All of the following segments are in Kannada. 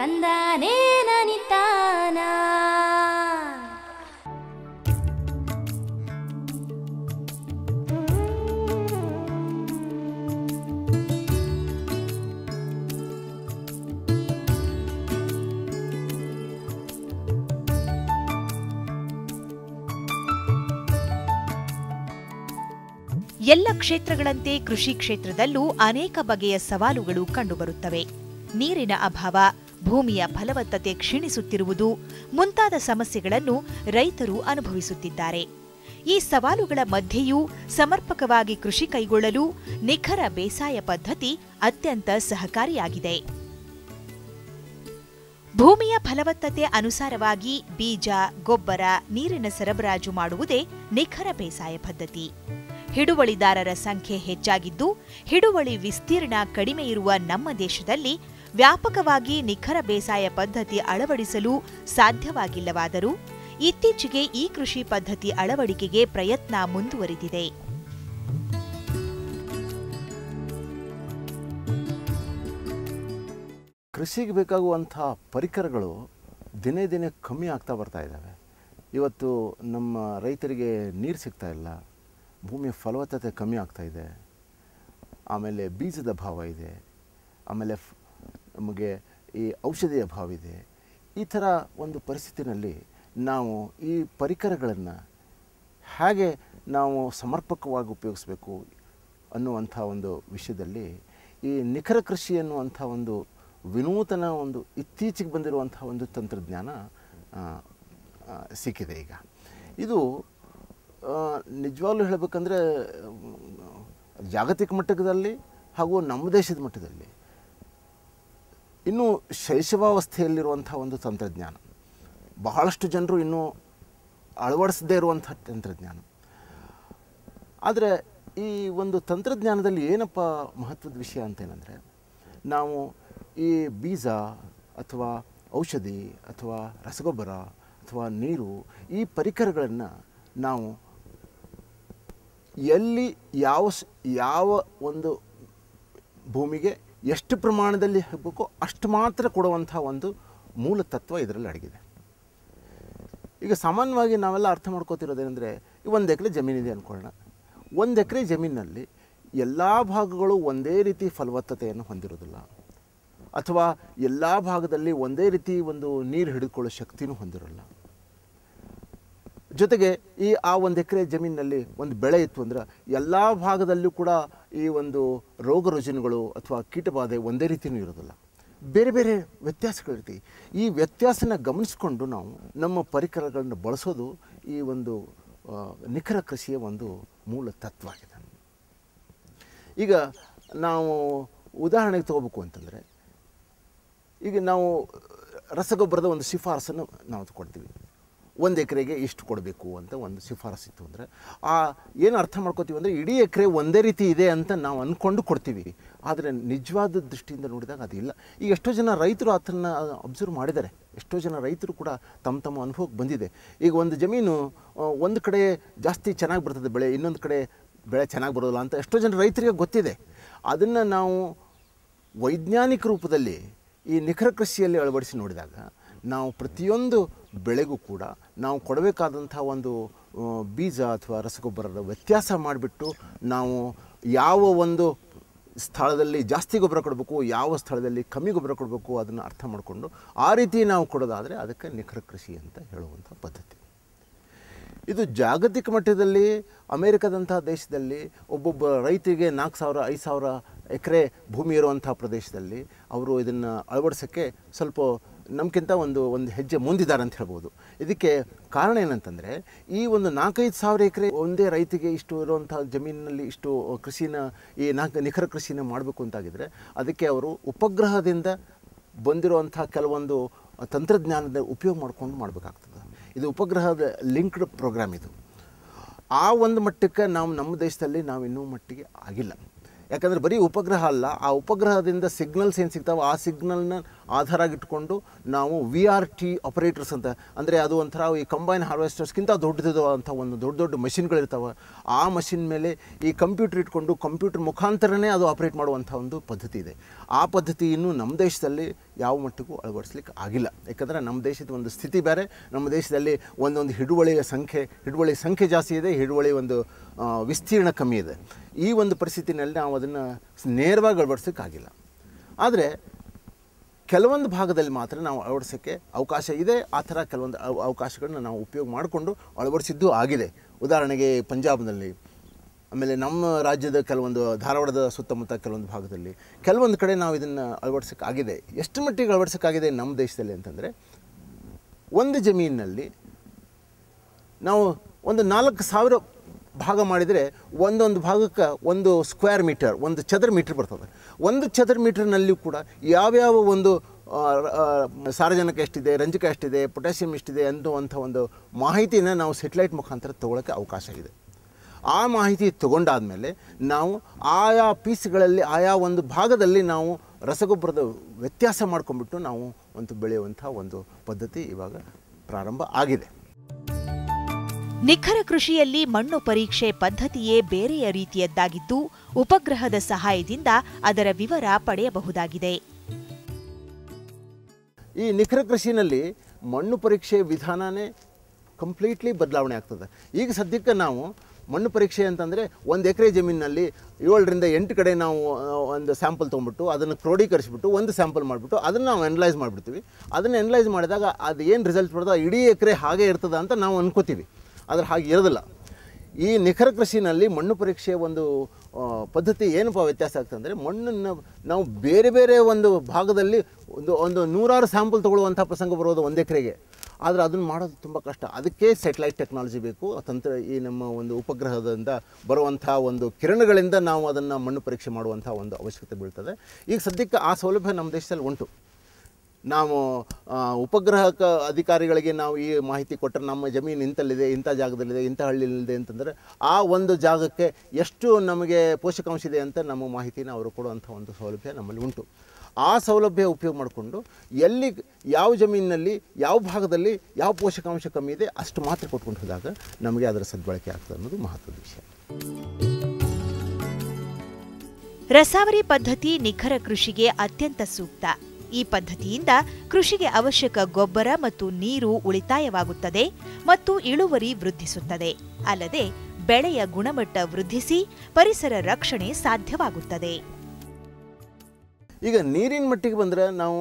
ತಂದಾನೇ ನನಿತಾನ ಎಲ್ಲ ಕ್ಷೇತ್ರಗಳಂತೆ ಕೃಷಿ ಕ್ಷೇತ್ರದಲ್ಲೂ ಅನೇಕ ಬಗೆಯ ಸವಾಲುಗಳು ಕಂಡುಬರುತ್ತವೆ. ನೀರಿನ ಅಭಾವ ಭೂಮಿಯ ಫಲವತ್ತತೆ ಕ್ಷೀಣಿಸುತ್ತಿರುವುದು ಮುಂತಾದ ಸಮಸ್ಯೆಗಳನ್ನು ರೈತರು ಅನುಭವಿಸುತ್ತಿದ್ದಾರೆ. ಈ ಸವಾಲುಗಳ ಮಧ್ಯೆಯೂ ಸಮರ್ಪಕವಾಗಿ ಕೃಷಿ ಕೈಗೊಳ್ಳಲು ನಿಖರ ಬೇಸಾಯ ಪದ್ಧತಿ ಅತ್ಯಂತ ಸಹಕಾರಿಯಾಗಿದೆ. ಭೂಮಿಯ ಫಲವತ್ತತೆ ಅನುಸಾರವಾಗಿ ಬೀಜ, ಗೊಬ್ಬರ, ನೀರಿನ ಸರಬರಾಜು ಮಾಡುವುದೇ ನಿಖರ ಬೇಸಾಯ ಪದ್ಧತಿ. ಹಿಡುವಳಿದಾರರ ಸಂಖ್ಯೆ ಹೆಚ್ಚಾಗಿದ್ದು, ಹಿಡುವಳಿ ವಿಸ್ತೀರ್ಣ ಕಡಿಮೆ ಇರುವ ನಮ್ಮ ದೇಶದಲ್ಲಿ ವ್ಯಾಪಕವಾಗಿ ನಿಖರ ಬೇಸಾಯ ಪದ್ಧತಿ ಅಳವಡಿಸಲು ಸಾಧ್ಯವಾಗಿಲ್ಲವಾದರೂ, ಇತ್ತೀಚೆಗೆ ಈ ಕೃಷಿ ಪದ್ಧತಿ ಅಳವಡಿಕೆಗೆ ಪ್ರಯತ್ನ ಮುಂದುವರಿದಿದೆ. ಕೃಷಿಗೆ ಬೇಕಾಗುವಂಥ ಪರಿಕರಗಳು ದಿನೇ ದಿನೇ ಕಮ್ಮಿ ಆಗ್ತಾ ಬರ್ತಾ ಇದ್ದಾವೆ. ಇವತ್ತು ನಮ್ಮ ರೈತರಿಗೆ ನೀರು ಸಿಗ್ತಾ ಇಲ್ಲ, ಭೂಮಿಯ ಫಲವತ್ತತೆ ಕಮ್ಮಿ ಆಗ್ತಾ ಇದೆ, ಆಮೇಲೆ ಬೀಜದ ಭಾವ ಇದೆ, ಆಮೇಲೆ ನಮಗೆ ಈ ಔಷಧಿಯ ಅಭಾವ ಇದೆ. ಈ ಥರ ಒಂದು ಪರಿಸ್ಥಿತಿನಲ್ಲಿ ನಾವು ಈ ಪರಿಕರಗಳನ್ನು ಹೇಗೆ ನಾವು ಸಮರ್ಪಕವಾಗಿ ಉಪಯೋಗಿಸ್ಬೇಕು ಅನ್ನುವಂಥ ಒಂದು ವಿಷಯದಲ್ಲಿ ಈ ನಿಖರ ಕೃಷಿ ಅನ್ನುವಂಥ ಒಂದು ವಿನೂತನ ಒಂದು ಇತ್ತೀಚೆಗೆ ಬಂದಿರುವಂಥ ಒಂದು ತಂತ್ರಜ್ಞಾನ ಸಿಕ್ಕಿದೆ ಈಗ. ಇದು ನಿಜವಾಗ್ಲೂ ಹೇಳಬೇಕಂದ್ರೆ, ಜಾಗತಿಕ ಮಟ್ಟದಲ್ಲಿ ಹಾಗೂ ನಮ್ಮ ದೇಶದ ಮಟ್ಟದಲ್ಲಿ ಇನ್ನೂ ಶೈಶವಾವಸ್ಥೆಯಲ್ಲಿರುವಂಥ ಒಂದು ತಂತ್ರಜ್ಞಾನ. ಬಹಳಷ್ಟು ಜನರು ಇನ್ನೂ ಅಳವಡಿಸದೇ ಇರುವಂಥ ತಂತ್ರಜ್ಞಾನ. ಆದರೆ ಈ ಒಂದು ತಂತ್ರಜ್ಞಾನದಲ್ಲಿ ಏನಪ್ಪ ಮಹತ್ವದ ವಿಷಯ ಅಂತೇನೆಂದರೆ, ನಾವು ಈ ಬೀಜ ಅಥವಾ ಔಷಧಿ ಅಥವಾ ರಸಗೊಬ್ಬರ ಅಥವಾ ನೀರು ಈ ಪರಿಕರಗಳನ್ನು ನಾವು ಎಲ್ಲಿ ಯಾವ ಯಾವ ಒಂದು ಭೂಮಿಗೆ ಎಷ್ಟು ಪ್ರಮಾಣದಲ್ಲಿ ಹಾಕಬೇಕೋ ಅಷ್ಟು ಮಾತ್ರ ಕೊಡುವಂಥ ಒಂದು ಮೂಲ ತತ್ವ ಇದರಲ್ಲಿ ಅಡಗಿದೆ. ಈಗ ಸಾಮಾನ್ಯವಾಗಿ ನಾವೆಲ್ಲ ಅರ್ಥ ಮಾಡ್ಕೋತಿರೋದೇನೆಂದರೆ ಒಂದು ಎಕರೆ ಜಮೀನಿದೆ ಅಂದ್ಕೊಳ್ಳೋಣ ಒಂದು ಎಕರೆ ಜಮೀನಿನಲ್ಲಿ ಎಲ್ಲ ಭಾಗಗಳು ಒಂದೇ ರೀತಿ ಫಲವತ್ತತೆಯನ್ನು ಹೊಂದಿರೋದಿಲ್ಲ. ಅಥವಾ ಎಲ್ಲ ಭಾಗದಲ್ಲಿ ಒಂದೇ ರೀತಿ ಒಂದು ನೀರು ಹಿಡಿದುಕೊಳ್ಳೋ ಶಕ್ತಿನೂ ಹೊಂದಿರೋಲ್ಲ. ಜೊತೆಗೆ ಈ ಆ ಒಂದು ಎಕರೆ ಜಮೀನಿನಲ್ಲಿ ಒಂದು ಬೆಳೆ ಇತ್ತು ಅಂದ್ರೆ ಎಲ್ಲ ಭಾಗದಲ್ಲೂ ಕೂಡ ಈ ಒಂದು ರೋಗ ರುಜಿನಗಳು ಅಥವಾ ಕೀಟಬಾಧೆ ಒಂದೇ ರೀತಿಯೂ ಇರೋದಿಲ್ಲ. ಬೇರೆ ಬೇರೆ ವ್ಯತ್ಯಾಸಗಳಿರ್ತೀವಿ ಈ ವ್ಯತ್ಯಾಸನ ಗಮನಿಸಿಕೊಂಡು ನಾವು ನಮ್ಮ ಪರಿಕರಗಳನ್ನು ಬಳಸೋದು ಈ ಒಂದು ನಿಖರ ಕೃಷಿಯ ಒಂದು ಮೂಲ ತತ್ವ ಆಗಿದೆ. ಈಗ ನಾವು ಉದಾಹರಣೆಗೆ ತಗೋಬೇಕು ಅಂತಂದರೆ, ಈಗ ನಾವು ರಸಗೊಬ್ಬರದ ಒಂದು ಶಿಫಾರಸನ್ನು ನಾವು ಕೊಡ್ತೀವಿ ಒಂದು ಎಕರೆಗೆ ಇಷ್ಟು ಕೊಡಬೇಕು ಅಂತ ಒಂದು ಶಿಫಾರಸು ಇತ್ತು ಅಂದರೆ, ಆ ಏನು ಅರ್ಥ ಮಾಡ್ಕೋತೀವಿ ಅಂದರೆ ಇಡೀ ಎಕರೆ ಒಂದೇ ರೀತಿ ಇದೆ ಅಂತ ನಾವು ಅಂದ್ಕೊಂಡು ಕೊಡ್ತೀವಿ. ಆದರೆ ನಿಜವಾದ ದೃಷ್ಟಿಯಿಂದ ನೋಡಿದಾಗ ಅದಿಲ್ಲ. ಈಗ ಎಷ್ಟೋ ಜನ ರೈತರು ಅದನ್ನು ಅಬ್ಸರ್ವ್ ಮಾಡಿದ್ದಾರೆ. ಎಷ್ಟೋ ಜನ ರೈತರು ಕೂಡ ತಮ್ಮ ತಮ್ಮ ಅನುಭವಕ್ಕೆ ಬಂದಿದೆ. ಈಗ ಒಂದು ಜಮೀನು ಒಂದು ಕಡೆ ಜಾಸ್ತಿ ಚೆನ್ನಾಗಿ ಬರ್ತದೆ ಬೆಳೆ, ಇನ್ನೊಂದು ಕಡೆ ಬೆಳೆ ಚೆನ್ನಾಗಿ ಬರೋದಿಲ್ಲ ಅಂತ ಎಷ್ಟೋ ಜನ ರೈತರಿಗೆ ಗೊತ್ತಿದೆ. ಅದನ್ನು ನಾವು ವೈಜ್ಞಾನಿಕ ರೂಪದಲ್ಲಿ ಈ ನಿಖರ ಕೃಷಿಯಲ್ಲಿ ಅಳವಡಿಸಿ ನೋಡಿದಾಗ ನಾವು ಪ್ರತಿಯೊಂದು ಬೆಳೆಗೂ ಕೂಡ ನಾವು ಕೊಡಬೇಕಾದಂಥ ಒಂದು ಬೀಜ ಅಥವಾ ರಸಗೊಬ್ಬರದ ವ್ಯತ್ಯಾಸ ಮಾಡಿಬಿಟ್ಟು ನಾವು ಯಾವ ಒಂದು ಸ್ಥಳದಲ್ಲಿ ಜಾಸ್ತಿ ಗೊಬ್ಬರ ಕೊಡಬೇಕು, ಯಾವ ಸ್ಥಳದಲ್ಲಿ ಕಮ್ಮಿ ಗೊಬ್ಬರ ಕೊಡಬೇಕು ಅದನ್ನು ಅರ್ಥ ಮಾಡಿಕೊಂಡು ಆ ರೀತಿ ನಾವು ಕೊಡೋದಾದರೆ ಅದಕ್ಕೆ ನಿಖರ ಕೃಷಿ ಅಂತ ಹೇಳುವಂಥ ಪದ್ಧತಿ. ಇದು ಜಾಗತಿಕ ಮಟ್ಟದಲ್ಲಿ ಅಮೇರಿಕಾದಂಥ ದೇಶದಲ್ಲಿ ಒಬ್ಬೊಬ್ಬ ರೈತರಿಗೆ ನಾಲ್ಕು ಸಾವಿರ, ಐದು ಸಾವಿರ ಎಕರೆ ಭೂಮಿ ಇರುವಂಥ ಪ್ರದೇಶದಲ್ಲಿ ಅವರು ಇದನ್ನು ಅಳವಡಿಸೋಕ್ಕೆ ಸ್ವಲ್ಪ ನಮಗಿಂತ ಒಂದು ಒಂದು ಹೆಜ್ಜೆ ಮುಂದಿದ್ದಾರೆ ಅಂತ ಹೇಳ್ಬೋದು. ಇದಕ್ಕೆ ಕಾರಣ ಏನಂತಂದರೆ, ಈ ಒಂದು ನಾಲ್ಕೈದು ಸಾವಿರ ಎಕರೆ ಒಂದೇ ರೈತಿಗೆ ಇಷ್ಟು ಇರುವಂಥ ಜಮೀನಿನಲ್ಲಿ ಇಷ್ಟು ಕೃಷಿನ, ಈ ನಾಲ್ಕು ನಿಖರ ಕೃಷಿನ ಮಾಡಬೇಕು ಅಂತಾಗಿದ್ದರೆ ಅದಕ್ಕೆ ಅವರು ಉಪಗ್ರಹದಿಂದ ಬಂದಿರುವಂಥ ಕೆಲವೊಂದು ತಂತ್ರಜ್ಞಾನದ ಉಪಯೋಗ ಮಾಡ್ಕೊಂಡು ಮಾಡಬೇಕಾಗ್ತದೆ. ಇದು ಉಪಗ್ರಹದ ಲಿಂಕ್ಡ್ ಪ್ರೋಗ್ರಾಮ್ ಇದು. ಆ ಒಂದು ಮಟ್ಟಕ್ಕೆ ನಾವು ನಮ್ಮ ದೇಶದಲ್ಲಿ ನಾವು ಇನ್ನೂ ಮಟ್ಟಿಗೆ ಆಗಿಲ್ಲ. ಯಾಕಂದರೆ ಬರೀ ಉಪಗ್ರಹ ಅಲ್ಲ, ಆ ಉಪಗ್ರಹದಿಂದ ಸಿಗ್ನಲ್ಸ್ ಏನು ಸಿಗ್ತಾವೆ ಆ ಸಿಗ್ನಲ್ನ ಆಧಾರ ಇಟ್ಕೊಂಡು ನಾವು ವಿ ಆರ್ ಟಿ ಆಪರೇಟರ್ಸ್ ಅಂತ, ಅಂದರೆ ಅದು ಒಂಥರ ಈ ಕಂಬೈನ್ ಹಾರ್ವೆಸ್ಟರ್ಸ್ಗಿಂತ ದೊಡ್ಡದು ಅಂತ ಒಂದು ದೊಡ್ಡ ದೊಡ್ಡ ಮಷಿನ್ಗಳಿರ್ತಾವೆ. ಆ ಮಷಿನ್ ಮೇಲೆ ಈ ಕಂಪ್ಯೂಟರ್ ಇಟ್ಕೊಂಡು ಕಂಪ್ಯೂಟರ್ ಮುಖಾಂತರನೇ ಅದು ಆಪ್ರೇಟ್ ಮಾಡುವಂಥ ಒಂದು ಪದ್ಧತಿ ಇದೆ. ಆ ಪದ್ಧತಿಯನ್ನು ನಮ್ಮ ದೇಶದಲ್ಲಿ ಯಾವ ಮಟ್ಟಿಗೂ ಅಳವಡಿಸ್ಲಿಕ್ಕೆ ಆಗಿಲ್ಲ. ಯಾಕಂದರೆ ನಮ್ಮ ದೇಶದ ಒಂದು ಸ್ಥಿತಿ ಬೇರೆ, ನಮ್ಮ ದೇಶದಲ್ಲಿ ಒಂದೊಂದು ಹಿಡುವಳಿಯ ಸಂಖ್ಯೆ ಹಿಡುವಳಿ ಸಂಖ್ಯೆ ಜಾಸ್ತಿ ಇದೆ ಹಿಡುವಳಿ ಒಂದು ವಿಸ್ತೀರ್ಣ ಕಮ್ಮಿ ಇದೆ. ಈ ಒಂದು ಪರಿಸ್ಥಿತಿನಲ್ಲಿ ನಾವು ಅದನ್ನು ನೇರವಾಗಿ ಅಳವಡಿಸೋಕ್ಕಾಗಿಲ್ಲ ಆದರೆ ಕೆಲವೊಂದು ಭಾಗದಲ್ಲಿ ಮಾತ್ರ ನಾವು ಅಳವಡಿಸೋಕ್ಕೆ ಅವಕಾಶ ಇದೆ. ಆ ಥರ ಕೆಲವೊಂದು ಅವ- ಅವಕಾಶಗಳನ್ನ ನಾವು ಉಪಯೋಗ ಮಾಡಿಕೊಂಡು ಅಳವಡಿಸಿದ್ದು ಆಗಿದೆ. ಉದಾಹರಣೆಗೆ ಪಂಜಾಬ್ನಲ್ಲಿ, ಆಮೇಲೆ ನಮ್ಮ ರಾಜ್ಯದ ಕೆಲವೊಂದು, ಧಾರವಾಡದ ಸುತ್ತಮುತ್ತ ಕೆಲವೊಂದು ಭಾಗದಲ್ಲಿ ಕೆಲವೊಂದು ಕಡೆ ನಾವು ಇದನ್ನು ಅಳವಡಿಸೋಕ್ಕಾಗಿದೆ ಎಷ್ಟು ಮಟ್ಟಿಗೆ ಅಳವಡಿಸೋಕ್ಕಾಗಿದೆ ನಮ್ಮ ದೇಶದಲ್ಲಿ ಅಂತಂದರೆ, ಒಂದು ಜಮೀನಿನಲ್ಲಿ ನಾವು ಒಂದು ನಾಲ್ಕು ಸಾವಿರ ಭಾಗ ಮಾಡಿದರೆ ಒಂದೊಂದು ಭಾಗಕ್ಕೆ ಒಂದು ಸ್ಕ್ವೇರ್ ಮೀಟರ್ ಒಂದು ಚದರ ಮೀಟರ್ ಬರ್ತದೆ. ಒಂದು ಚದರ ಮೀಟರ್ನಲ್ಲಿಯೂ ಕೂಡ ಯಾವ್ಯಾವ ಒಂದು ಸಾರಜನಕ ಎಷ್ಟಿದೆ, ರಂಜಕ ಎಷ್ಟಿದೆ ಪೊಟ್ಯಾಸಿಯಂ ಎಷ್ಟಿದೆ ಅನ್ನುವಂಥ ಒಂದು ಮಾಹಿತಿನ ನಾವು ಸೆಟಲೈಟ್ ಮುಖಾಂತರ ತೊಗೊಳಕ್ಕೆ ಅವಕಾಶ ಇದೆ. ಆ ಮಾಹಿತಿ ತಗೊಂಡಾದಮೇಲೆ ನಾವು ಆಯಾ ಪೀಸ್ಗಳಲ್ಲಿ, ಆಯಾ ಒಂದು ಭಾಗದಲ್ಲಿ ನಾವು ರಸಗೊಬ್ಬರದ ವ್ಯತ್ಯಾಸ ಮಾಡ್ಕೊಂಡ್ಬಿಟ್ಟು ನಾವು ಒಂದು ಬೆಳೆಯುವಂಥ ಒಂದು ಪದ್ಧತಿ ಇವಾಗ ಪ್ರಾರಂಭ ಆಗಿದೆ. ನಿಖರ ಕೃಷಿಯಲ್ಲಿ ಮಣ್ಣು ಪರೀಕ್ಷೆ ಪದ್ಧತಿಯೇ ಬೇರೆಯ ರೀತಿಯದ್ದಾಗಿದ್ದು, ಉಪಗ್ರಹದ ಸಹಾಯದಿಂದ ಅದರ ವಿವರ ಪಡೆಯಬಹುದಾಗಿದೆ. ಈ ನಿಖರ ಕೃಷಿನಲ್ಲಿ ಮಣ್ಣು ಪರೀಕ್ಷೆ ವಿಧಾನನೇ ಕಂಪ್ಲೀಟ್ಲಿ ಬದಲಾವಣೆ ಆಗ್ತದೆ. ಈಗ ಸದ್ಯಕ್ಕೆ ನಾವು ಮಣ್ಣು ಪರೀಕ್ಷೆ ಅಂತಂದರೆ ಒಂದು ಎಕರೆ ಜಮೀನಿನಲ್ಲಿ ಏಳರಿಂದ ಎಂಟು ಕಡೆ ನಾವು ಒಂದು ಸ್ಯಾಂಪಲ್ ತೊಗೊಂಬಿಟ್ಟು ಅದನ್ನು ಕ್ರೋಢೀಕರಿಸಿಬಿಟ್ಟು ಒಂದು ಸ್ಯಾಂಪಲ್ ಮಾಡಿಬಿಟ್ಟು ಅದನ್ನು ನಾವು ಅನಲೈಸ್ ಮಾಡಿಬಿಡ್ತೀವಿ. ಅದನ್ನು ಅನಲೈಸ್ ಮಾಡಿದಾಗ ಅದು ಏನು ರಿಸಲ್ಟ್ ಬರ್ತದೆ, ಇಡೀ ಎಕರೆ ಹಾಗೆ ಇರ್ತದೆ ಅಂತ ನಾವು ಅನ್ಕೋತೀವಿ. ಆದರೆ ಹಾಗೆ ಇರೋದಿಲ್ಲ. ಈ ನಿಖರ ಕೃಷಿನಲ್ಲಿ ಮಣ್ಣು ಪರೀಕ್ಷೆ ಒಂದು ಪದ್ಧತಿ ಏನಪ್ಪ ವ್ಯತ್ಯಾಸ ಆಗ್ತದೆ ಅಂದರೆ ಮಣ್ಣನ್ನು ನಾವು ಬೇರೆ ಬೇರೆ ಒಂದು ಭಾಗದಲ್ಲಿ ಒಂದು ಒಂದು ನೂರಾರು ಸ್ಯಾಂಪಲ್ ತೊಗೊಳ್ಳುವಂಥ ಪ್ರಸಂಗ ಬರೋದು ಒಂದು ಎಕರೆಗೆ. ಆದರೆ ಅದನ್ನು ಮಾಡೋದು ತುಂಬ ಕಷ್ಟ. ಅದಕ್ಕೆ ಸ್ಯಾಟಲೈಟ್ ಟೆಕ್ನಾಲಜಿ ಬೇಕು ತಂತ್ರ, ಈ ನಮ್ಮ ಒಂದು ಉಪಗ್ರಹದಿಂದ ಬರುವಂಥ ಒಂದು ಕಿರಣಗಳಿಂದ ನಾವು ಅದನ್ನು ಮಣ್ಣು ಪರೀಕ್ಷೆ ಮಾಡುವಂಥ ಒಂದು ಅವಶ್ಯಕತೆ ಬೀಳ್ತದೆ. ಈಗ ಸದ್ಯಕ್ಕೆ ಆ ಸೌಲಭ್ಯ ನಮ್ಮ ದೇಶದಲ್ಲಿ ಉಂಟು. ನಾವು ಉಪಗ್ರಹಕ ಅಧಿಕಾರಿಗಳಿಗೆ ನಾವು ಈ ಮಾಹಿತಿ ಕೊಟ್ಟರೆ ನಮ್ಮ ಜಮೀನು ಇಂಥಲ್ಲಿದೆ, ಇಂಥ ಜಾಗದಲ್ಲಿದೆ, ಇಂಥ ಹಳ್ಳಿಯಲ್ಲಿದೆ ಅಂತಂದರೆ ಆ ಒಂದು ಜಾಗಕ್ಕೆ ಎಷ್ಟು ನಮಗೆ ಪೋಷಕಾಂಶ ಇದೆ ಅಂತ ನಮ್ಮ ಮಾಹಿತಿನ ಅವರು ಕೊಡುವಂಥ ಒಂದು ಸೌಲಭ್ಯ ನಮ್ಮಲ್ಲಿ ಉಂಟು. ಆ ಸೌಲಭ್ಯ ಉಪಯೋಗ ಮಾಡಿಕೊಂಡು ಎಲ್ಲಿ ಯಾವ ಜಮೀನಿನಲ್ಲಿ, ಯಾವ ಭಾಗದಲ್ಲಿ ಯಾವ ಪೋಷಕಾಂಶ ಕಮ್ಮಿ ಇದೆ ಅಷ್ಟು ಮಾತ್ರ ಕೊಟ್ಕೊಂಡು ಹೋದಾಗ ನಮಗೆ ಅದರ ಸದ್ಬಳಕೆ ಆಗ್ತದೆ ಅನ್ನೋದು ಮಹತ್ವದ ವಿಷಯ. ರಸಾವರಿ ಪದ್ಧತಿ ನಿಖರ ಕೃಷಿಗೆ ಅತ್ಯಂತ ಸೂಕ್ತ. ಈ ಪದ್ಧತಿಯಿಂದ ಕೃಷಿಗೆ ಅವಶ್ಯಕ ಗೊಬ್ಬರ ಮತ್ತು ನೀರು ಉಳಿತಾಯವಾಗುತ್ತದೆ ಮತ್ತು ಇಳುವರಿ ವೃದ್ಧಿಸುತ್ತದೆ. ಅಲ್ಲದೆ ಬೆಳೆಯ ಗುಣಮಟ್ಟ ವೃದ್ಧಿಸಿ ಪರಿಸರ ರಕ್ಷಣೆ ಸಾಧ್ಯವಾಗುತ್ತದೆ. ಈಗ ನೀರಿನ ಮಟ್ಟಿಗೆ ಬಂದರೆ ನಾವು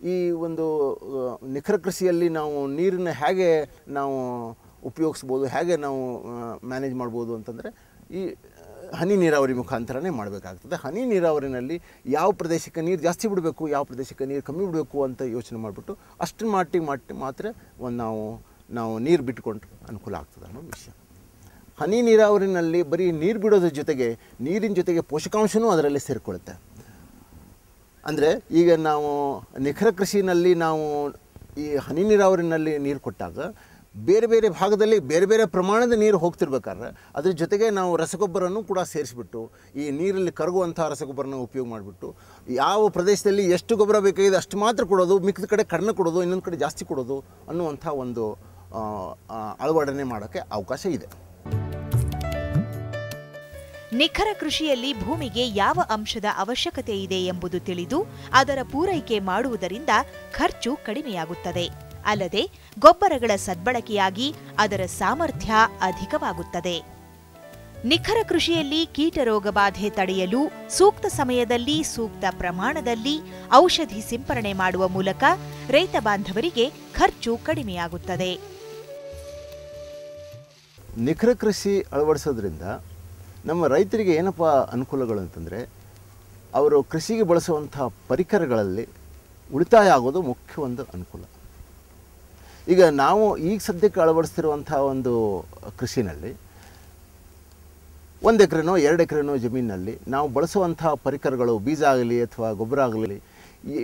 ಈ ಒಂದು ನಿಖರ ಕೃಷಿಯಲ್ಲಿ ನಾವು ನೀರನ್ನ ಹೇಗೆ ನಾವು ಉಪಯೋಗಿಸ್ಬೋದು, ಹೇಗೆ ನಾವು ಮ್ಯಾನೇಜ್ ಮಾಡ್ಬೋದು ಅಂತಂದರೆ ಈ ಹನಿ ನೀರಾವರಿ ಮುಖಾಂತರನೇ ಮಾಡಬೇಕಾಗ್ತದೆ. ಹನಿ ನೀರಾವರಿನಲ್ಲಿ ಯಾವ ಪ್ರದೇಶಕ್ಕೆ ನೀರು ಜಾಸ್ತಿ ಬಿಡಬೇಕು, ಯಾವ ಪ್ರದೇಶಕ್ಕೆ ನೀರು ಕಮ್ಮಿ ಬಿಡಬೇಕು ಅಂತ ಯೋಚನೆ ಮಾಡಿಬಿಟ್ಟು ಅಷ್ಟು ಮಟ್ಟಿಗೆ ಮಟ್ಟಿ ಮಾತ್ರ ಒಂದು ನಾವು ನಾವು ನೀರು ಬಿಟ್ಕೊಂಡ್ರೆ ಅನುಕೂಲ ಆಗ್ತದೆ ಅನ್ನೋ ವಿಷಯ. ಹನಿ ನೀರಾವರಿನಲ್ಲಿ ಬರೀ ನೀರು ಬಿಡೋದ್ರ ಜೊತೆಗೆ ನೀರಿನ ಜೊತೆಗೆ ಪೋಷಕಾಂಶನೂ ಅದರಲ್ಲಿ ಸೇರಿಕೊಳ್ಳುತ್ತೆ. ಅಂದರೆ ಈಗ ನಾವು ನಿಖರ ಕೃಷಿನಲ್ಲಿ ನಾವು ಈ ಹನಿ ನೀರಾವರಿನಲ್ಲಿ ನೀರು ಕೊಟ್ಟಾಗ ಬೇರೆ ಬೇರೆ ಭಾಗದಲ್ಲಿ ಬೇರೆ ಬೇರೆ ಪ್ರಮಾಣದ ನೀರು ಹೋಗ್ತಿರ್ಬೇಕಾದ್ರೆ ಅದ್ರ ಜೊತೆಗೆ ನಾವು ರಸಗೊಬ್ಬರನೂ ಕೂಡ ಸೇರಿಸ್ಬಿಟ್ಟು ಈ ನೀರಲ್ಲಿ ಕರಗುವಂಥ ರಸಗೊಬ್ಬರನ ಉಪಯೋಗ ಮಾಡಿಬಿಟ್ಟು ಯಾವ ಪ್ರದೇಶದಲ್ಲಿ ಎಷ್ಟು ಗೊಬ್ಬರ ಬೇಕಾಗಿದೆ ಅಷ್ಟು ಮಾತ್ರ ಕೊಡೋದು, ಮಿಕ್ಕದ ಕಡೆ ಕಡಿಮೆ ಕೊಡೋದು, ಇನ್ನೊಂದು ಕಡೆ ಜಾಸ್ತಿ ಕೊಡೋದು ಅನ್ನುವಂಥ ಒಂದು ಅಳವಡನೆ ಮಾಡೋಕ್ಕೆ ಅವಕಾಶ ಇದೆ. ನಿಖರ ಕೃಷಿಯಲ್ಲಿ ಭೂಮಿಗೆ ಯಾವ ಅಂಶದ ಅವಶ್ಯಕತೆ ಇದೆ ಎಂಬುದು ತಿಳಿದು ಅದರ ಪೂರೈಕೆ ಮಾಡುವುದರಿಂದ ಖರ್ಚು ಕಡಿಮೆಯಾಗುತ್ತದೆ. ಅಲ್ಲದೆ ಗೊಬ್ಬರಗಳ ಸದ್ಬಳಕೆಯಾಗಿ ಅದರ ಸಾಮರ್ಥ್ಯ ಅಧಿಕವಾಗುತ್ತದೆ. ನಿಖರ ಕೃಷಿಯಲ್ಲಿ ಕೀಟರೋಗ ಬಾಧೆ ತಡೆಯಲು ಸೂಕ್ತ ಸಮಯದಲ್ಲಿ ಸೂಕ್ತ ಪ್ರಮಾಣದಲ್ಲಿ ಔಷಧಿ ಸಿಂಪರಣೆ ಮಾಡುವ ಮೂಲಕ ರೈತ ಬಾಂಧವರಿಗೆ ಖರ್ಚು ಕಡಿಮೆಯಾಗುತ್ತದೆ. ನಿಖರ ಕೃಷಿ ಅಳವಡಿಸೋದ್ರಿಂದ ನಮ್ಮ ರೈತರಿಗೆ ಏನಪ್ಪ ಅನುಕೂಲಗಳು ಅಂತಂದರೆ ಅವರು ಕೃಷಿಗೆ ಬಳಸುವಂಥ ಪರಿಕರಗಳಲ್ಲಿ ಉಳಿತಾಯ ಆಗೋದು ಮುಖ್ಯ ಒಂದು ಅನುಕೂಲ. ಈಗ ನಾವು ಈಗ ಸದ್ಯಕ್ಕೆ ಅಳವಡಿಸ್ತಿರುವಂಥ ಒಂದು ಕೃಷಿನಲ್ಲಿ ಒಂದು ಎಕರೆನೋ, ಎರಡು ಎಕರೆನೋ ಜಮೀನಿನಲ್ಲಿ ನಾವು ಬಳಸುವಂಥ ಪರಿಕರಗಳು, ಬೀಜ ಆಗಲಿ ಅಥವಾ ಗೊಬ್ಬರ ಆಗಲಿ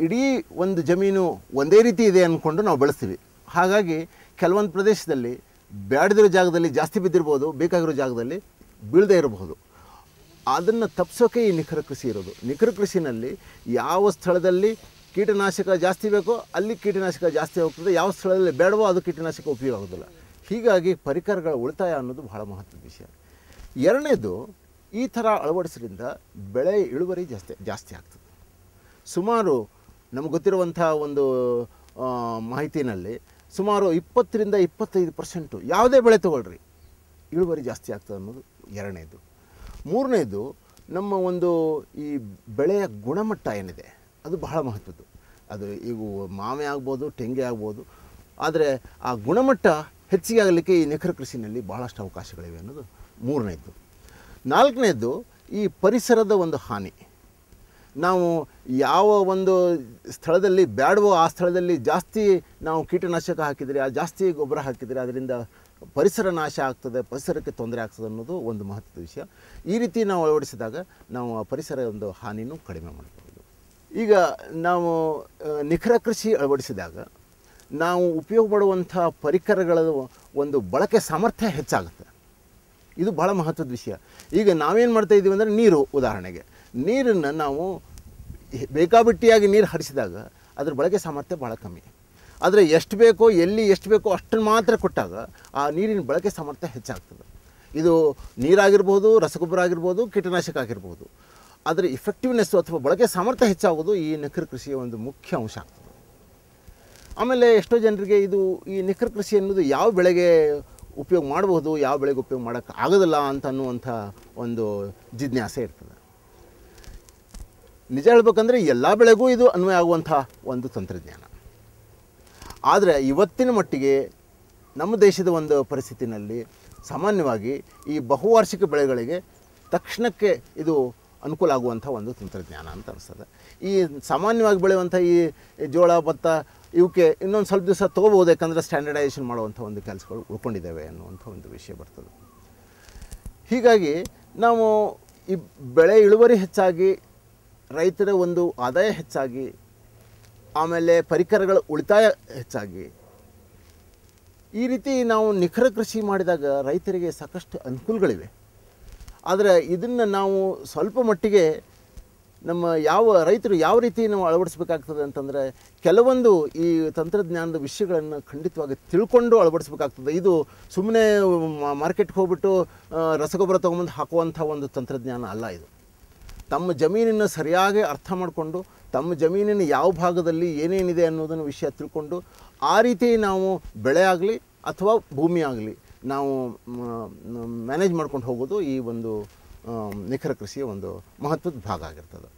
ಇಡೀ ಒಂದು ಜಮೀನು ಒಂದೇ ರೀತಿ ಇದೆ ಅಂದ್ಕೊಂಡು ನಾವು ಬೆಳೆಸ್ತೀವಿ. ಹಾಗಾಗಿ ಕೆಲವೊಂದು ಪ್ರದೇಶದಲ್ಲಿ ಬ್ಯಾಡದಿರೋ ಜಾಗದಲ್ಲಿ ಜಾಸ್ತಿ ಬಿದ್ದಿರ್ಬೋದು, ಬೇಕಾಗಿರೋ ಜಾಗದಲ್ಲಿ ಬೀಳದೇ ಇರಬಹುದು. ಅದನ್ನು ತಪ್ಪಿಸೋಕೆ ಈ ನಿಖರ ಕೃಷಿ ಇರೋದು. ನಿಖರ ಕೃಷಿನಲ್ಲಿ ಯಾವ ಸ್ಥಳದಲ್ಲಿ ಕೀಟನಾಶಕ ಜಾಸ್ತಿ ಬೇಕೋ ಅಲ್ಲಿ ಕೀಟನಾಶಕ ಜಾಸ್ತಿ ಹೋಗ್ತದೆ. ಯಾವ ಸ್ಥಳದಲ್ಲಿ ಬೇಡವೋ ಅದು ಕೀಟನಾಶಕ ಉಪಯೋಗ ಆಗೋದಿಲ್ಲ. ಹೀಗಾಗಿ ಪರಿಕರಗಳ ಉಳಿತಾಯ ಅನ್ನೋದು ಬಹಳ ಮಹತ್ವದ ವಿಷಯ. ಎರಡನೇದು, ಈ ಥರ ಅಳವಡಿಸೋದ್ರಿಂದ ಬೆಳೆ ಇಳುವರಿ ಜಾಸ್ತಿ ಜಾಸ್ತಿ ಆಗ್ತದೆ. ಸುಮಾರು ನಮ್ಗೆ ಗೊತ್ತಿರುವಂಥ ಒಂದು ಮಾಹಿತಿನಲ್ಲಿ ಸುಮಾರು ಇಪ್ಪತ್ತರಿಂದ ಇಪ್ಪತ್ತೈದು ಪರ್ಸೆಂಟು ಯಾವುದೇ ಬೆಳೆ ತೊಗೊಳ್ರಿ, ಇಳುವರಿ ಜಾಸ್ತಿ ಆಗ್ತದೆ ಅನ್ನೋದು ಎರಡನೇದು. ಮೂರನೇದು, ನಮ್ಮ ಒಂದು ಈ ಬೆಳೆಯ ಗುಣಮಟ್ಟ ಏನಿದೆ? ಅದು ಬಹಳ ಮಹತ್ವದ್ದು. ಅದು ಈಗ ಮಾವೆ ಆಗ್ಬೋದು, ತೆಂಗೆ ಆಗ್ಬೋದು. ಆದರೆ ಆ ಗುಣಮಟ್ಟ ಹೆಚ್ಚಿಗೆ ಆಗಲಿಕ್ಕೆ ಈ ನಿಖರ ಕೃಷಿನಲ್ಲಿ ಭಾಳಷ್ಟು ಅವಕಾಶಗಳಿವೆ ಅನ್ನೋದು ಮೂರನೇದ್ದು. ನಾಲ್ಕನೇದ್ದು ಈ ಪರಿಸರದ ಒಂದು ಹಾನಿ. ನಾವು ಯಾವ ಒಂದು ಸ್ಥಳದಲ್ಲಿ ಬ್ಯಾಡವೋ ಆ ಸ್ಥಳದಲ್ಲಿ ಜಾಸ್ತಿ ನಾವು ಕೀಟನಾಶಕ ಹಾಕಿದರೆ, ಆ ಜಾಸ್ತಿ ಗೊಬ್ಬರ ಹಾಕಿದರೆ ಅದರಿಂದ ಪರಿಸರ ನಾಶ ಆಗ್ತದೆ, ಪರಿಸರಕ್ಕೆ ತೊಂದರೆ ಆಗ್ತದೆ ಅನ್ನೋದು ಒಂದು ಮಹತ್ವದ ವಿಷಯ. ಈ ರೀತಿ ನಾವು ಅಳವಡಿಸಿದಾಗ ನಾವು ಆ ಪರಿಸರ ಒಂದು ಹಾನಿನೂ ಕಡಿಮೆ ಮಾಡ್ಬೋದು. ಈಗ ನಾವು ನಿಖರ ಕೃಷಿ ಅಳವಡಿಸಿದಾಗ ನಾವು ಉಪಯೋಗ ಪಡುವಂಥ ಪರಿಕರಗಳ ಒಂದು ಬಳಕೆ ಸಾಮರ್ಥ್ಯ ಹೆಚ್ಚಾಗುತ್ತೆ. ಇದು ಭಾಳ ಮಹತ್ವದ ವಿಷಯ. ಈಗ ನಾವೇನು ಮಾಡ್ತಾ ಇದ್ದೀವಿ ಅಂದರೆ ನೀರು ಉದಾಹರಣೆಗೆ. ನೀರನ್ನು ನಾವು ಬೇಕಾಬಿಟ್ಟಿಯಾಗಿ ನೀರು ಹರಿಸಿದಾಗ ಅದ್ರ ಬಳಕೆ ಸಾಮರ್ಥ್ಯ ಭಾಳ ಕಮ್ಮಿ. ಆದರೆ ಎಷ್ಟು ಬೇಕೋ, ಎಲ್ಲಿ ಎಷ್ಟು ಬೇಕೋ ಅಷ್ಟನ್ನು ಮಾತ್ರ ಕೊಟ್ಟಾಗ ಆ ನೀರಿನ ಬಳಕೆ ಸಾಮರ್ಥ್ಯ ಹೆಚ್ಚಾಗ್ತದೆ. ಇದು ನೀರಾಗಿರ್ಬೋದು, ರಸಗೊಬ್ಬರ ಆಗಿರ್ಬೋದು, ಕೀಟನಾಶಕ ಆಗಿರ್ಬೋದು. ಅದರ ಇಫೆಕ್ಟಿವ್ನೆಸ್ ಅಥವಾ ಬಳಕೆ ಸಾಮರ್ಥ್ಯ ಹೆಚ್ಚಾಗೋದು ಈ ನಿಖರ ಕೃಷಿಯ ಒಂದು ಮುಖ್ಯ ಅಂಶ ಆಗ್ತದೆ. ಆಮೇಲೆ ಎಷ್ಟೋ ಜನರಿಗೆ ಇದು ಈ ನಿಖರ ಕೃಷಿ ಅನ್ನೋದು ಯಾವ ಬೆಳೆಗೆ ಉಪಯೋಗ ಮಾಡಬಹುದು, ಯಾವ ಬೆಳೆಗೆ ಉಪಯೋಗ ಮಾಡೋಕ್ಕೆ ಆಗೋದಿಲ್ಲ ಅಂತ ಅನ್ನುವಂಥ ಒಂದು ಜಿಜ್ಞಾಸೆ ಇರ್ತದೆ. ನಿಜ ಹೇಳ್ಬೇಕಂದ್ರೆ ಎಲ್ಲ ಬೆಳೆಗೂ ಇದು ಅನ್ವಯ ಆಗುವಂಥ ಒಂದು ತಂತ್ರಜ್ಞಾನ. ಆದರೆ ಇವತ್ತಿನ ಮಟ್ಟಿಗೆ ನಮ್ಮ ದೇಶದ ಒಂದು ಪರಿಸ್ಥಿತಿನಲ್ಲಿ ಸಾಮಾನ್ಯವಾಗಿ ಈ ಬಹುವಾರ್ಷಿಕ ಬೆಳೆಗಳಿಗೆ ತಕ್ಷಣಕ್ಕೆ ಇದು ಅನುಕೂಲ ಆಗುವಂಥ ಒಂದು ತಂತ್ರಜ್ಞಾನ ಅಂತ ಅನಿಸ್ತದೆ. ಈ ಸಾಮಾನ್ಯವಾಗಿ ಬೆಳೆಯುವಂಥ ಈ ಜೋಳ, ಭತ್ತ ಇವಕ್ಕೆ ಇನ್ನೊಂದು ಸ್ವಲ್ಪ ದಿವಸ ತೊಗೋಬೋದು ಯಾಕಂದರೆ ಸ್ಟ್ಯಾಂಡರ್ಡೈಸೇಷನ್ ಮಾಡುವಂಥ ಒಂದು ಕೆಲಸಗಳು ಉಳ್ಕೊಂಡಿದ್ದಾವೆ ಅನ್ನುವಂಥ ಒಂದು ವಿಷಯ ಬರ್ತದೆ. ಹೀಗಾಗಿ ನಾವು ಈ ಬೆಳೆ ಇಳುವರಿ ಹೆಚ್ಚಾಗಿ, ರೈತರ ಒಂದು ಆದಾಯ ಹೆಚ್ಚಾಗಿ, ಆಮೇಲೆ ಪರಿಕರಗಳ ಉಳಿತಾಯ ಹೆಚ್ಚಾಗಿ, ಈ ರೀತಿ ನಾವು ನಿಖರ ಕೃಷಿ ಮಾಡಿದಾಗ ರೈತರಿಗೆ ಸಾಕಷ್ಟು ಅನುಕೂಲಗಳಿವೆ. ಆದರೆ ಇದನ್ನು ನಾವು ಸ್ವಲ್ಪ ಮಟ್ಟಿಗೆ ನಮ್ಮ ಯಾವ ರೈತರು ಯಾವ ರೀತಿ ನಾವು ಅಳವಡಿಸ್ಬೇಕಾಗ್ತದೆ ಅಂತಂದರೆ ಕೆಲವೊಂದು ಈ ತಂತ್ರಜ್ಞಾನದ ವಿಷಯಗಳನ್ನು ಖಂಡಿತವಾಗಿ ತಿಳ್ಕೊಂಡು ಅಳವಡಿಸ್ಬೇಕಾಗ್ತದೆ. ಇದು ಸುಮ್ಮನೆ ಮಾರ್ಕೆಟ್ಗೆ ಹೋಗ್ಬಿಟ್ಟು ರಸಗೊಬ್ಬರ ತೊಗೊಂಬಂದು ಹಾಕುವಂಥ ಒಂದು ತಂತ್ರಜ್ಞಾನ ಅಲ್ಲ ಇದು. ತಮ್ಮ ಜಮೀನನ್ನು ಸರಿಯಾಗಿ ಅರ್ಥ ಮಾಡಿಕೊಂಡು, ತಮ್ಮ ಜಮೀನಿನ ಯಾವ ಭಾಗದಲ್ಲಿ ಏನೇನಿದೆ ಅನ್ನೋದನ್ನು ವಿಷಯ ತಿಳ್ಕೊಂಡು, ಆ ರೀತಿ ನಾವು ಬೆಳೆ ಆಗಲಿ ಅಥವಾ ಭೂಮಿ ಆಗಲಿ ನಾವು ಮ್ಯಾನೇಜ್ ಮಾಡ್ಕೊಂಡು ಹೋಗೋದು ಈ ಒಂದು ನಿಖರ ಕೃಷಿಯ ಒಂದು ಮಹತ್ವದ ಭಾಗ ಆಗಿರ್ತದೆ.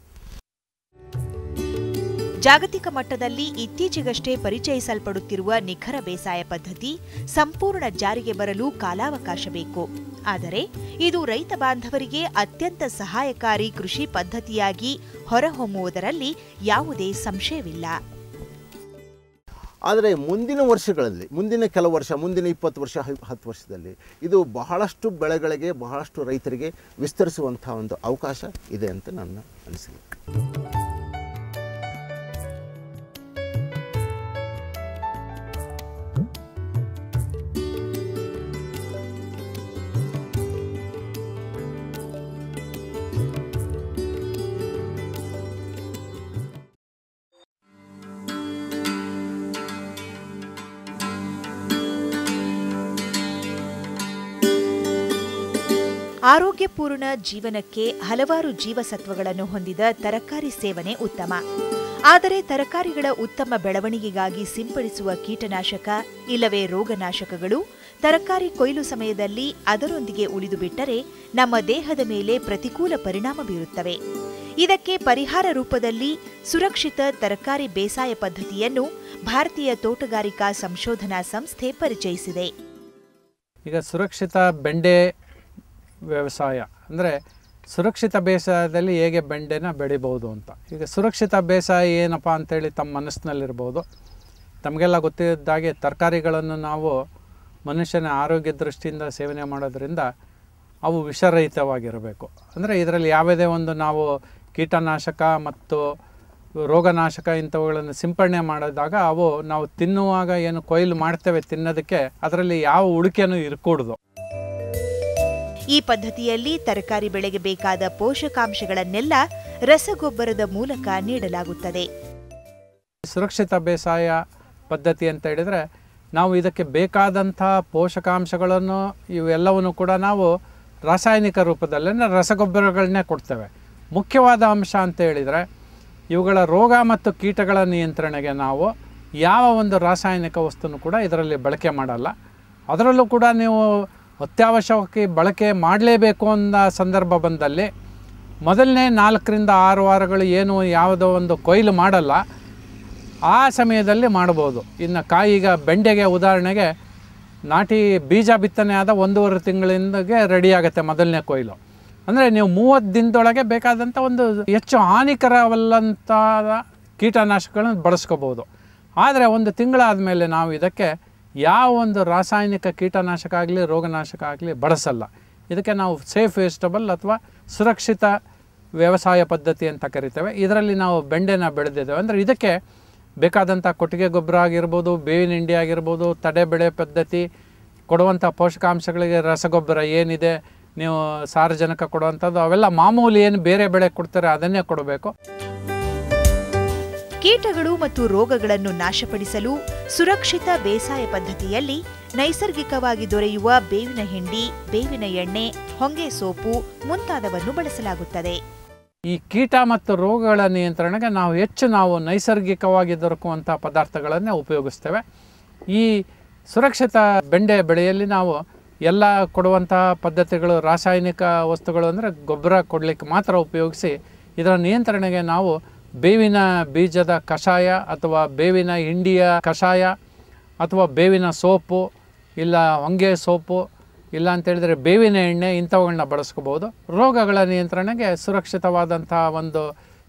ಜಾಗತಿಕ ಮಟ್ಟದಲ್ಲಿ ಇತ್ತೀಚೆಗಷ್ಟೇ ಪರಿಚಯಿಸಲ್ಪಡುತ್ತಿರುವ ನಿಖರ ಬೇಸಾಯ ಪದ್ಧತಿ ಸಂಪೂರ್ಣ ಜಾರಿಗೆ ಬರಲು ಕಾಲಾವಕಾಶ ಬೇಕು. ಆದರೆ, ಇದು ರೈತ ಬಾಂಧವರಿಗೆ ಅತ್ಯಂತ ಸಹಾಯಕಾರಿ ಕೃಷಿ ಪದ್ಧತಿಯಾಗಿ ಹೊರಹೊಮ್ಮುವುದರಲ್ಲಿ ಯಾವುದೇ ಸಂಶಯವಿಲ್ಲ. ಆದರೆ ಮುಂದಿನ ವರ್ಷಗಳಲ್ಲಿ, ಮುಂದಿನ ಕೆಲವು ವರ್ಷ, ಮುಂದಿನ ಇಪ್ಪತ್ತು ವರ್ಷ ಹತ್ತು ವರ್ಷದಲ್ಲಿ ಇದು ಬಹಳಷ್ಟು ಬೆಳೆಗಳಿಗೆ, ಬಹಳಷ್ಟು ರೈತರಿಗೆ ವಿಸ್ತರಿಸುವಂಥ ಒಂದು ಅವಕಾಶ ಇದೆ ಅಂತ ನನ್ನ ಅನಿಸಿಕೆ. ಆರೋಗ್ಯಪೂರ್ಣ ಜೀವನಕ್ಕೆ ಹಲವಾರು ಜೀವಸತ್ವಗಳನ್ನು ಹೊಂದಿದ ತರಕಾರಿ ಸೇವನೆ ಉತ್ತಮ. ಆದರೆ ತರಕಾರಿಗಳ ಉತ್ತಮ ಬೆಳವಣಿಗೆಗಾಗಿ ಸಿಂಪಡಿಸುವ ಕೀಟನಾಶಕ, ಇಲ್ಲವೇ ರೋಗನಾಶಕಗಳು, ತರಕಾರಿ ಕೊಯ್ಲು ಸಮಯದಲ್ಲಿ ಅದರೊಂದಿಗೆ ಉಳಿದುಬಿಟ್ಟರೆ ನಮ್ಮ ದೇಹದ ಮೇಲೆ ಪ್ರತಿಕೂಲ ಪರಿಣಾಮ ಬೀರುತ್ತವೆ. ಇದಕ್ಕೆ ಪರಿಹಾರ ರೂಪದಲ್ಲಿ ಸುರಕ್ಷಿತ ತರಕಾರಿ ಬೇಸಾಯ ಪದ್ಧತಿಯನ್ನು ಭಾರತೀಯ ತೋಟಗಾರಿಕಾ ಸಂಶೋಧನಾ ಸಂಸ್ಥೆ ಪರಿಚಯಿಸಿದೆ. ಈಗ ಸುರಕ್ಷಿತ ಬೆಂಡೆ ವ್ಯವಸಾಯ. ಅಂದರೆ ಸುರಕ್ಷಿತ ಬೇಸಾಯದಲ್ಲಿ ಹೇಗೆ ಬೆಂಡೆನ ಬೆಳಿಬೋದು ಅಂತ. ಈಗ ಸುರಕ್ಷಿತ ಬೇಸಾಯ ಏನಪ್ಪ ಅಂತೇಳಿ ತಮ್ಮ ಮನಸ್ಸಿನಲ್ಲಿರ್ಬೋದು. ತಮಗೆಲ್ಲ ಗೊತ್ತಿದ್ದಾಗೆ ತರಕಾರಿಗಳನ್ನು ನಾವು ಮನುಷ್ಯನ ಆರೋಗ್ಯ ದೃಷ್ಟಿಯಿಂದ ಸೇವನೆ ಮಾಡೋದ್ರಿಂದ ಅವು ವಿಷರಹಿತವಾಗಿರಬೇಕು. ಅಂದರೆ ಇದರಲ್ಲಿ ಯಾವುದೇ ಒಂದು ನಾವು ಕೀಟನಾಶಕ ಮತ್ತು ರೋಗನಾಶಕ ಇಂಥವುಗಳನ್ನು ಸಿಂಪಡಣೆ ಮಾಡಿದಾಗ ಅವು ನಾವು ತಿನ್ನುವಾಗ ಏನು ಕೊಯ್ಲು ಮಾಡ್ತೇವೆ ತಿನ್ನೋದಕ್ಕೆ ಅದರಲ್ಲಿ ಯಾವ ಉಳಿಕೆನೂ ಇರಕೂಡ್ದು. ಈ ಪದ್ಧತಿಯಲ್ಲಿ ತರಕಾರಿ ಬೆಳೆಗೆ ಬೇಕಾದ ಪೋಷಕಾಂಶಗಳನ್ನೆಲ್ಲ ರಸಗೊಬ್ಬರದ ಮೂಲಕ ನೀಡಲಾಗುತ್ತದೆ. ಸುರಕ್ಷಿತ ಬೇಸಾಯ ಪದ್ಧತಿ ಅಂತ ಹೇಳಿದರೆ ನಾವು ಇದಕ್ಕೆ ಬೇಕಾದಂಥ ಪೋಷಕಾಂಶಗಳನ್ನು ಇವೆಲ್ಲವನ್ನು ಕೂಡ ನಾವು ರಾಸಾಯನಿಕ ರೂಪದಲ್ಲಿ ಅಂದರೆ ರಸಗೊಬ್ಬರಗಳನ್ನೇ ಕೊಡ್ತೇವೆ. ಮುಖ್ಯವಾದ ಅಂಶ ಅಂತ ಹೇಳಿದರೆ ಇವುಗಳ ರೋಗ ಮತ್ತು ಕೀಟಗಳ ನಿಯಂತ್ರಣೆಗೆ ನಾವು ಯಾವ ಒಂದು ರಾಸಾಯನಿಕ ವಸ್ತುನೂ ಕೂಡ ಇದರಲ್ಲಿ ಬಳಕೆ ಮಾಡಲ್ಲ. ಅದರಲ್ಲೂ ಕೂಡ ನೀವು ಅತ್ಯವಶ್ಯಕವಾಗಿ ಬಳಕೆ ಮಾಡಲೇಬೇಕು ಅನ್ನೋ ಸಂದರ್ಭ ಬಂದಲ್ಲಿ ಮೊದಲನೇ ನಾಲ್ಕರಿಂದ ಆರು ವಾರಗಳು ಏನು ಯಾವುದೋ ಒಂದು ಕೊಯ್ಲು ಮಾಡಲ್ಲ, ಆ ಸಮಯದಲ್ಲಿ ಮಾಡ್ಬೋದು. ಇನ್ನು ಕಾಯಿಗ ಬೆಂಡೆಗೆ ಉದಾಹರಣೆಗೆ ನಾಟಿ ಬೀಜ ಬಿತ್ತನೆ ಆದ ಒಂದೂವರೆ ತಿಂಗಳಿಂದಗೆ ರೆಡಿಯಾಗುತ್ತೆ ಮೊದಲನೇ ಕೊಯ್ಲು. ಅಂದರೆ ನೀವು ಮೂವತ್ತು ದಿನದೊಳಗೆ ಬೇಕಾದಂಥ ಒಂದು ಹೆಚ್ಚು ಹಾನಿಕರವಲ್ಲಂಥ ಕೀಟನಾಶಕಗಳನ್ನು ಬಳಸ್ಕೋಬೋದು. ಆದರೆ ಒಂದು ತಿಂಗಳಾದ ಮೇಲೆ ನಾವು ಇದಕ್ಕೆ ಯಾವ ಒಂದು ರಾಸಾಯನಿಕ ಕೀಟನಾಶಕ ಆಗಲಿ, ರೋಗನಾಶಕ ಆಗಲಿ ಬಳಸಲ್ಲ. ಇದಕ್ಕೆ ನಾವು ಸೇಫ್ ವೇಸ್ಟಬಲ್ ಅಥವಾ ಸುರಕ್ಷಿತ ವ್ಯವಸಾಯ ಪದ್ಧತಿ ಅಂತ ಕರಿತೇವೆ. ಇದರಲ್ಲಿ ನಾವು ಬೆಂಡೆನ ಬೆಳೆದಿದ್ದೇವೆ. ಅಂದರೆ ಇದಕ್ಕೆ ಬೇಕಾದಂಥ ಕೊಟ್ಟಿಗೆ ಗೊಬ್ಬರ ಆಗಿರ್ಬೋದು, ಬೇವಿನ ಹಿಂಡಿ ಆಗಿರ್ಬೋದು, ತಡೆ ಬೆಳೆ ಪದ್ಧತಿ, ಕೊಡುವಂಥ ಪೋಷಕಾಂಶಗಳಿಗೆ ರಸಗೊಬ್ಬರ ಏನಿದೆ, ನೀವು ಸಾರ್ವಜನಿಕ ಕೊಡುವಂಥದ್ದು, ಅವೆಲ್ಲ ಮಾಮೂಲಿ ಏನು ಬೇರೆ ಬೆಳೆ ಕೊಡ್ತಾರೆ ಅದನ್ನೇ ಕೊಡಬೇಕು. ಕೀಟಗಳು ಮತ್ತು ರೋಗಗಳನ್ನು ನಾಶಪಡಿಸಲು ಸುರಕ್ಷಿತ ಬೇಸಾಯ ಪದ್ಧತಿಯಲ್ಲಿ ನೈಸರ್ಗಿಕವಾಗಿ ದೊರೆಯುವ ಬೇವಿನ ಹಿಂಡಿ, ಬೇವಿನ ಎಣ್ಣೆ, ಹೊಂಗೆ ಸೋಪು ಮುಂತಾದವನ್ನು ಬಳಸಲಾಗುತ್ತದೆ. ಈ ಕೀಟ ಮತ್ತು ರೋಗಗಳ ನಿಯಂತ್ರಣಕ್ಕೆ ನಾವು ಹೆಚ್ಚು ನಾವು ನೈಸರ್ಗಿಕವಾಗಿ ದೊರಕುವಂಥ ಪದಾರ್ಥಗಳನ್ನೇ ಉಪಯೋಗಿಸ್ತೇವೆ. ಈ ಸುರಕ್ಷಿತ ಬೆಂಡೆ ಬೆಳೆಯಲ್ಲಿ ನಾವು ಎಲ್ಲ ಕೊಡುವಂತಹ ಪದ್ಧತಿಗಳು, ರಾಸಾಯನಿಕ ವಸ್ತುಗಳು ಅಂದರೆ ಗೊಬ್ಬರ ಕೊಡಲಿಕ್ಕೆ ಮಾತ್ರ ಉಪಯೋಗಿಸಿ ಇದರ ನಿಯಂತ್ರಣೆಗೆ ನಾವು ಬೇವಿನ ಬೀಜದ ಕಷಾಯ ಅಥವಾ ಬೇವಿನ ಹಿಂಡಿಯ ಕಷಾಯ ಅಥವಾ ಬೇವಿನ ಸೋಪು ಇಲ್ಲ ಹೊಂಗೆ ಸೋಪು ಇಲ್ಲ ಅಂತ ಹೇಳಿದರೆ ಬೇವಿನ ಎಣ್ಣೆ ಇಂಥವುಗಳನ್ನ ಬಳಸ್ಕೋಬೋದು. ರೋಗಗಳ ನಿಯಂತ್ರಣಕ್ಕೆ ಸುರಕ್ಷಿತವಾದಂಥ ಒಂದು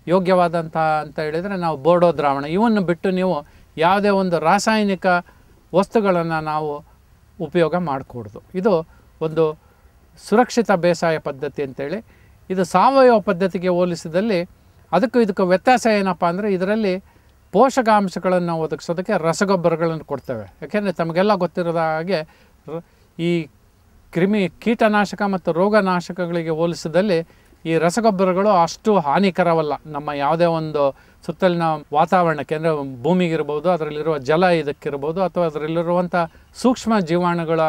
ಯೋಗ್ಯವಾದಂಥ ಅಂತ ಹೇಳಿದರೆ ನಾವು ಬೋರ್ಡೋ ದ್ರಾವಣ. ಇವನ್ನು ಬಿಟ್ಟು ನೀವು ಯಾವುದೇ ಒಂದು ರಾಸಾಯನಿಕ ವಸ್ತುಗಳನ್ನು ನಾವು ಉಪಯೋಗ ಮಾಡಿಕೊಡ್ದು. ಇದು ಒಂದು ಸುರಕ್ಷಿತ ಬೇಸಾಯ ಪದ್ಧತಿ ಅಂತೇಳಿ. ಇದು ಸಾವಯವ ಪದ್ಧತಿಗೆ ಹೋಲಿಸಿದಲ್ಲಿ ಅದಕ್ಕೂ ಇದಕ್ಕೆ ವ್ಯತ್ಯಾಸ ಏನಪ್ಪ ಅಂದರೆ ಇದರಲ್ಲಿ ಪೋಷಕಾಂಶಗಳನ್ನು ಒದಗಿಸೋದಕ್ಕೆ ರಸಗೊಬ್ಬರಗಳನ್ನು ಕೊಡ್ತೇವೆ. ಯಾಕೆಂದರೆ ತಮಗೆಲ್ಲ ಗೊತ್ತಿರೋದ ಹಾಗೆ ಈ ಕ್ರಿಮಿ ಕೀಟನಾಶಕ ಮತ್ತು ರೋಗನಾಶಕಗಳಿಗೆ ಹೋಲಿಸಿದಲ್ಲಿ ಈ ರಸಗೊಬ್ಬರಗಳು ಅಷ್ಟು ಹಾನಿಕರವಲ್ಲ. ನಮ್ಮ ಯಾವುದೇ ಒಂದು ಸುತ್ತಲಿನ ವಾತಾವರಣಕ್ಕೆ ಅಂದರೆ ಭೂಮಿಗಿರ್ಬೋದು ಅದರಲ್ಲಿರುವ ಜಲ ಇದಕ್ಕಿರ್ಬೋದು, ಅಥವಾ ಅದರಲ್ಲಿರುವಂಥ ಸೂಕ್ಷ್ಮ ಜೀವಾಣುಗಳ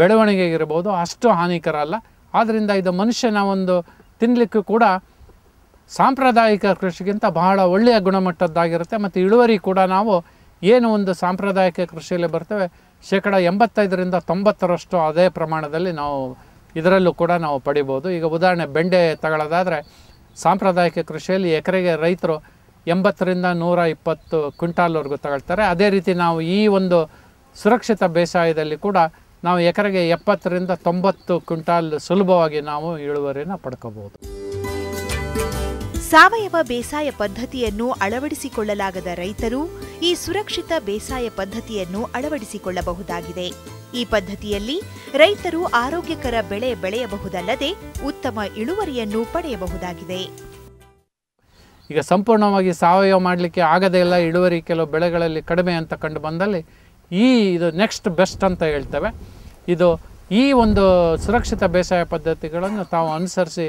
ಬೆಳವಣಿಗೆಗಿರ್ಬೋದು ಅಷ್ಟು ಹಾನಿಕರ ಅಲ್ಲ. ಆದ್ದರಿಂದ ಇದು ಮನುಷ್ಯನ ಒಂದು ತಿನ್ನಲಿಕ್ಕೂ ಕೂಡ ಸಾಂಪ್ರದಾಯಿಕ ಕೃಷಿಗಿಂತ ಬಹಳ ಒಳ್ಳೆಯ ಗುಣಮಟ್ಟದ್ದಾಗಿರುತ್ತೆ. ಮತ್ತು ಇಳುವರಿ ಕೂಡ ನಾವು ಏನು ಒಂದು ಸಾಂಪ್ರದಾಯಿಕ ಕೃಷಿಯಲ್ಲಿ ಬರ್ತೇವೆ, ಶೇಕಡ ಎಂಬತ್ತೈದರಿಂದ ತೊಂಬತ್ತರಷ್ಟು ಅದೇ ಪ್ರಮಾಣದಲ್ಲಿ ನಾವು ಇದರಲ್ಲೂ ಕೂಡ ನಾವು ಪಡಿಬೋದು. ಈಗ ಉದಾಹರಣೆ, ಬೆಂಡೆ ತಗೊಳ್ಳೋದಾದರೆ ಸಾಂಪ್ರದಾಯಿಕ ಕೃಷಿಯಲ್ಲಿ ಎಕರೆಗೆ ರೈತರು ಎಂಬತ್ತರಿಂದ ನೂರ ಇಪ್ಪತ್ತು ಕ್ವಿಂಟಾಲ್ವರೆಗೂ ತಗೊಳ್ತಾರೆ. ಅದೇ ರೀತಿ ನಾವು ಈ ಒಂದು ಸುರಕ್ಷಿತ ಬೇಸಾಯದಲ್ಲಿ ಕೂಡ ನಾವು ಎಕರೆಗೆ ಎಪ್ಪತ್ತರಿಂದ ತೊಂಬತ್ತು ಕ್ವಿಂಟಾಲ್ ಸುಲಭವಾಗಿ ನಾವು ಇಳುವರಿನ ಪಡ್ಕೋಬೋದು. ಸಾವಯವ ಬೇಸಾಯ ಪದ್ಧತಿಯನ್ನು ಅಳವಡಿಸಿಕೊಳ್ಳಲಾಗದ ರೈತರು ಈ ಸುರಕ್ಷಿತ ಬೇಸಾಯ ಪದ್ಧತಿಯನ್ನು ಅಳವಡಿಸಿಕೊಳ್ಳಬಹುದಾಗಿದೆ. ಈ ಪದ್ಧತಿಯಲ್ಲಿ ರೈತರು ಆರೋಗ್ಯಕರ ಬೆಳೆ ಬೆಳೆಯಬಹುದಲ್ಲದೆ ಉತ್ತಮ ಇಳುವರಿಯನ್ನು ಪಡೆಯಬಹುದಾಗಿದೆ. ಈಗ ಸಂಪೂರ್ಣವಾಗಿ ಸಾವಯವ ಮಾಡಲಿಕ್ಕೆ ಆಗದೇ ಇಲ್ಲ, ಇಳುವರಿ ಕೆಲವು ಬೆಳೆಗಳಲ್ಲಿ ಕಡಿಮೆ ಅಂತ ಕಂಡು ಬಂದಲ್ಲಿ ಈ ಇದು ನೆಕ್ಸ್ಟ್ ಬೆಸ್ಟ್ ಅಂತ ಹೇಳ್ತೇವೆ. ಇದು ಈ ಒಂದು ಸುರಕ್ಷಿತ ಬೇಸಾಯ ಪದ್ಧತಿಗಳನ್ನು ತಾವು ಅನುಸರಿಸಿ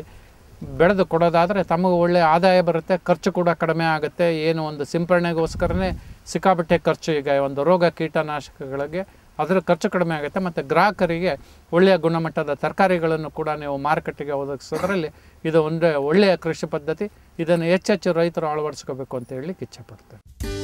ಬೆಳೆದು ಕೊಡೋದಾದರೆ ತಮಗೆ ಒಳ್ಳೆಯ ಆದಾಯ ಬರುತ್ತೆ, ಖರ್ಚು ಕೂಡ ಕಡಿಮೆ ಆಗುತ್ತೆ. ಏನು ಒಂದು ಸಿಂಪರಣೆಗೋಸ್ಕರನೇ ಸಿಕ್ಕಾಪಟ್ಟೆ ಖರ್ಚು, ಈಗ ಒಂದು ರೋಗ ಕೀಟನಾಶಕಗಳಿಗೆ ಅದರ ಖರ್ಚು ಕಡಿಮೆ ಆಗುತ್ತೆ. ಮತ್ತು ಗ್ರಾಹಕರಿಗೆ ಒಳ್ಳೆಯ ಗುಣಮಟ್ಟದ ತರಕಾರಿಗಳನ್ನು ಕೂಡ ನೀವು ಮಾರುಕಟ್ಟೆಗೆ ಒದಗಿಸೋದ್ರಲ್ಲಿ ಇದು ಒಂದು ಒಳ್ಳೆಯ ಕೃಷಿ ಪದ್ಧತಿ. ಇದನ್ನು ಹೆಚ್ಚೆಚ್ಚು ರೈತರು ಅಳವಡಿಸ್ಕೋಬೇಕು ಅಂತ ಹೇಳಲಿಕ್ಕೆ ಇಚ್ಛೆಪಡ್ತೇನೆ